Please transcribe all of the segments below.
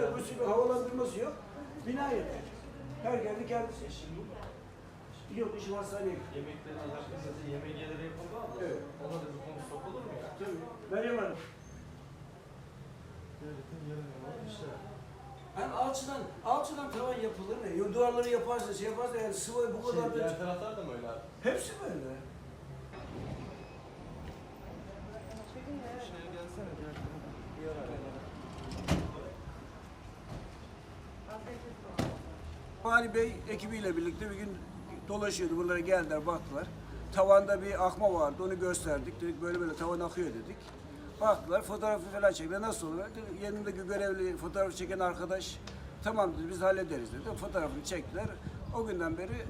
Yok, bir sürü havalandırması yok. Bina yeter. Her geldi kendisi. Yok işim hastaneye gitti. Yemeklerin alakası yemeğleri yapıldı ama Evet. ona da bir konu sokulur mu ya? Tabii. Meryem Hanım. Devletin yarın yalan işler. Hem alçıdan, alçıdan tavan yapılır mı? Yo, Duvarları yaparsa, şey yaparsa yani sıvı bu kadar Şey, da... diğer taraflar da mı öyle abi? Hepsi böyle. Şuraya gelsene diğer tarafa. Diğer aralara. Vali Bey ekibiyle birlikte bir gün dolaşıyordu. Buralara geldiler, baktılar. Tavanda bir akma vardı, onu gösterdik. Dedik böyle böyle tavan akıyor dedik. Baktılar, fotoğrafı falan çektiler. Nasıl olur? Dedi, Yanındaki görevli fotoğrafı çeken arkadaş, tamam dedi, biz hallederiz dedi. Fotoğrafını çektiler. O günden beri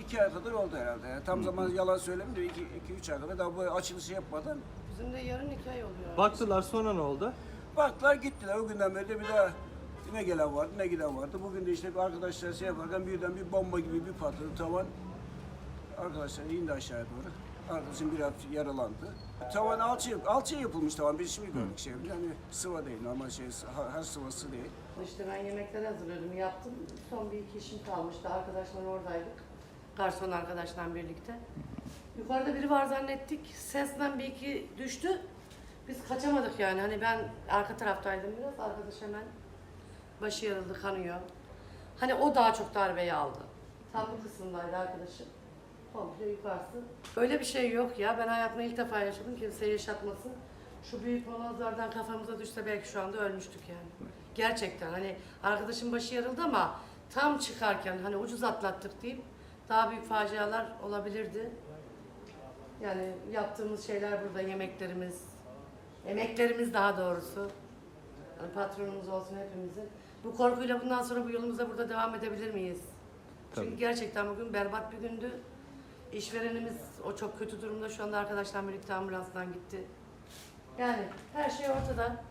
iki ay kadar oldu herhalde. Yani tam zaman yalan söylemeyeyim de iki, iki, üç ay kadar daha bu açılışı yapmadan Bizim de yarın iki ay oluyor. Baktılar sonra ne oldu? Baktılar gittiler. O günden beri de bir daha ne gelen vardı ne giden vardı. Bugün de işte bir arkadaşlar şey yaparken birden bir bomba gibi bir patladı tavan. Arkadaşlar indi aşağıya doğru. Arkadaşım biraz yaralandı. Tavan alçı, alçı yapılmış tavan. Biz şimdi gördük şey. Yani sıva değil normal şey. ha- Her sıvası değil. İşte ben yemekleri hazırlıyordum, yaptım. Son bir iki işim kalmıştı. Arkadaşlar oradaydık. Garson arkadaşla birlikte. Yukarıda biri var zannettik. Sesten bir iki düştü. Biz kaçamadık yani. Hani ben arka taraftaydım biraz. Arkadaş hemen başı yarıldı, kanıyor. Hani o daha çok darbeyi aldı. Tam bu kısımdaydı arkadaşım. Komple yukarısı. Öyle bir şey yok ya. Ben hayatımda ilk defa yaşadım. Kimseye yaşatmasın. Şu büyük molozlardan kafamıza düşse belki şu anda ölmüştük yani. Gerçekten hani arkadaşın başı yarıldı ama tam çıkarken hani ucuz atlattık deyip daha büyük facialar olabilirdi. Yani yaptığımız şeyler burada yemeklerimiz, emeklerimiz daha doğrusu. Yani patronumuz olsun hepimizin. Bu korkuyla bundan sonra bu yolumuza burada devam edebilir miyiz? Çünkü gerçekten bugün berbat bir gündü. İşverenimiz o çok kötü durumda. Şu anda arkadaşlar birlikte ambulanstan gitti. Yani her şey ortada.